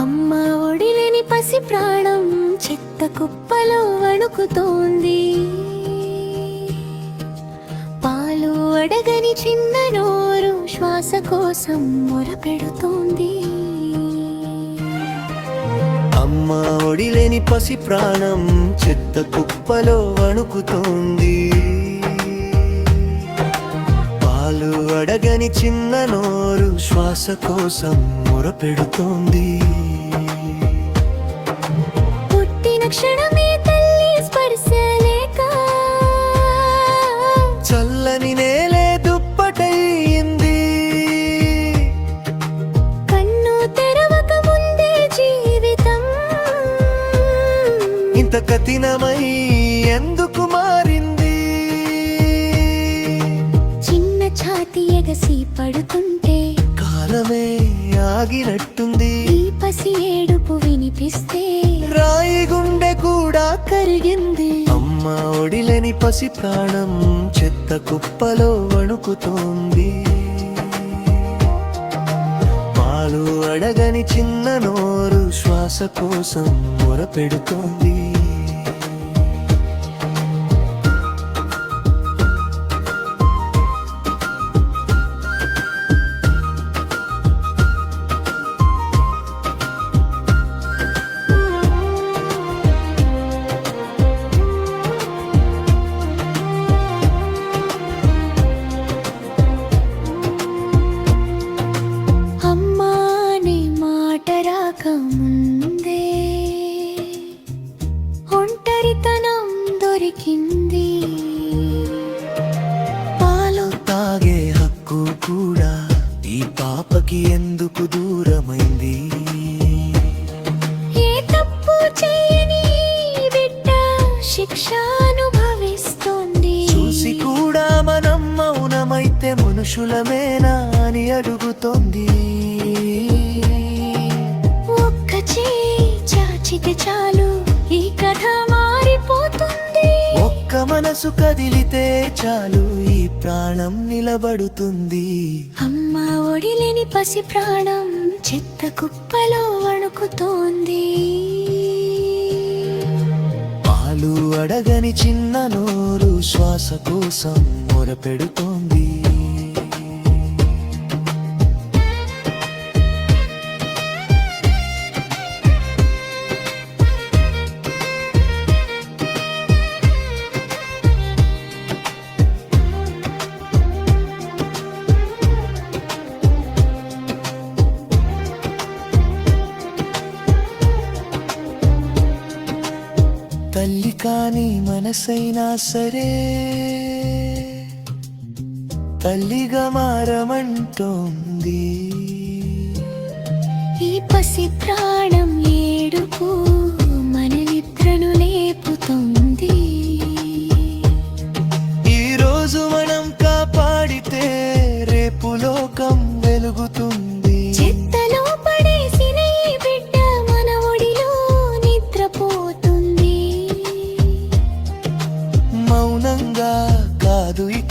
అమ్మ ఒడిలేని పసి ప్రాణం చెత్త కుప్పలో వణుకుతోంది. పాలు అడగని చిన్న నోరు శ్వాస కోసం మొరపెడుతోంది. అమ్మ ఒడిలేని పసి ప్రాణం చెత్త కుప్పలో వణుకుతోంది. అడగని చిన్న నోరు శ్వాస కోసం మొరపెడుతోంది. పుట్టిన క్షణమే తల్లి స్పర్శ లేక చల్లని నేలే దుప్పటయింది కన్ను తెరవక ముందే జీవితం ఇంత కఠినమై ఎందుకు ఎగసి పడుతుంటే కాలమే ఆగినట్టుంది. ఈ పసి ఏడుపు వినిపిస్తే రాయి గుండె కూడా కరిగింది. అమ్మ ఒడిలేని పసి ప్రాణం చెత్త కుప్పలో వణుకుతోంది. పాలు అడగని చిన్న నోరు శ్వాస కోసం మొరపెడుతోంది. పాపకి ఎందుకు దూరమైంది? ఏ తప్పు చేయని బిడ్డ శిక్ష అనుభవిస్తోంది చూసి కూడా మనం మౌనమైతే మనుషులమేనా అని అడుగుతోంది. ఒక్క చాచితే చాలు ఈ కథ మారిపోతుంది. ఒక్క మనసు కదిలితే చాలు ఈ ప్రాణం నిలబడుతుంది. అమ్మ పసి ప్రాణం చెత్త కుప్పలో వణుకుతోంది. పాలు అడగని చిన్న నోరు శ్వాస కోసం మొరపెడుతోంది. కానీ మనసైనా సరే. తల్లిగా మారమంటోంది. ఈ పసి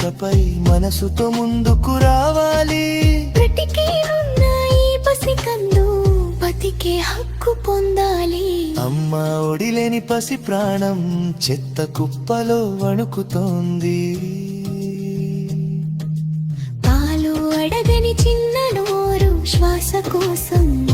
ఇకపై మనసుతో ముందుకు రావాలి. బతికే హక్కు పొందాలి. అమ్మ ఒడిలేని పసి ప్రాణం చెత్త కుప్పలో వణుకుతోంది. పాలు అడగని చిన్న నోరు శ్వాస కోసం